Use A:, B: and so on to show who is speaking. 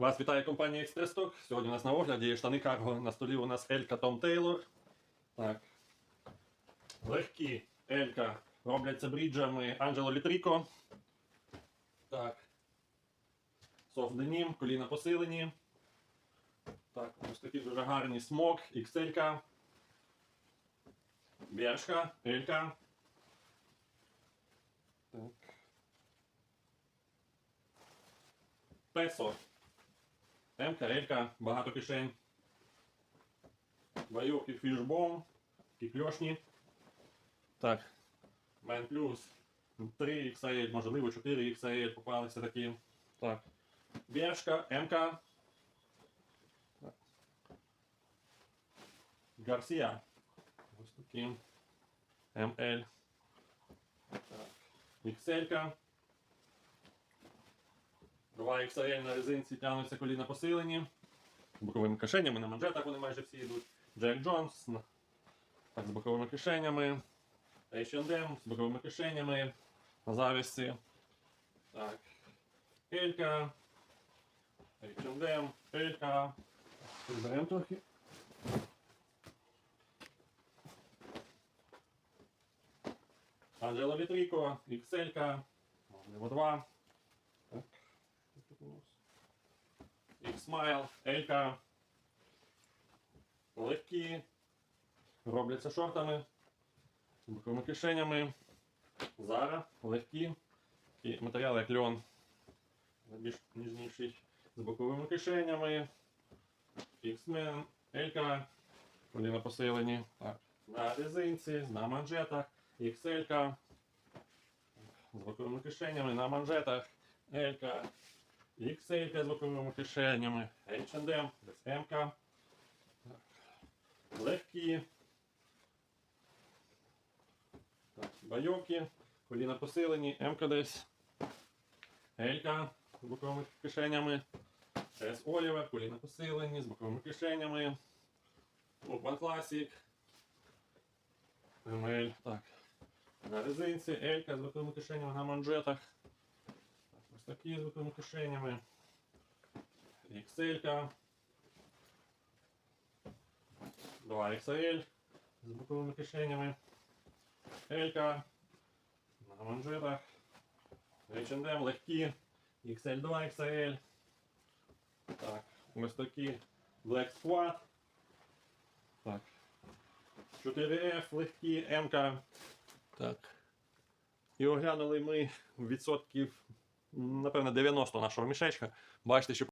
A: Вас вітає компанія Експрес-Ток. Сьогодні у нас на огляді є штани карго. На столі у нас Елька Том Тейлор. Так. Легкі Елька робляться бріджами Анджело Літріко. Так. Софт денім, коліна посилені. Так, ось такі дуже гарні смок, XL. Бершка, Елька. Так. Песо. М-ка, Елька, багато кишень. Байовки фішбом, такі кльошні. Так. Мен плюс 3 XL, можливо 4 XL попалися такі. Так. Бершка, МК. Гарсія. Ось такі. МЛ. Так. XL. 2 XL на резинці тягнуться коліна посилені. Боковими кишенями на манжетах вони майже всі йдуть. Джек Джонс. Так, з боковими кишенями. H&M з боковими кишенями. На завісці. Так. Елька. H&M. Елька. Приберемо трохи. Анджело Вітріко, XL, можливо 2. X-Smile, Елька. Легкі. Робляться шортами. Боковими кишенями. Зара, легкі. І матеріал як льон. Більш ніжніший. З боковими кишенями. X-Men, Елька. Коліна посилені. Так. На резинці, на манжетах. XL. З боковими кишенями на манжетах. Елька. XL з боковими кишенями. H&M, М. Легкі. Так, байовки. Коліна посилені. М десь. Елька з боковими кишенями. С Олівер, коліна посилені, з боковими кишенями. Urban Classic. ML. Так. На резинці, Елька з боковими кишенями на манжетах. Такі з боковими кишенями. XL. 2 XL з боковими кишенями. Елька. На манжетах. H&M легкі. XL 2 XL. Так, ось такі Black Squad. Так. 4F легкі, МК. Так. І оглянули ми відсотків, м, напевно, 90 нашого мішечка. Бачите, що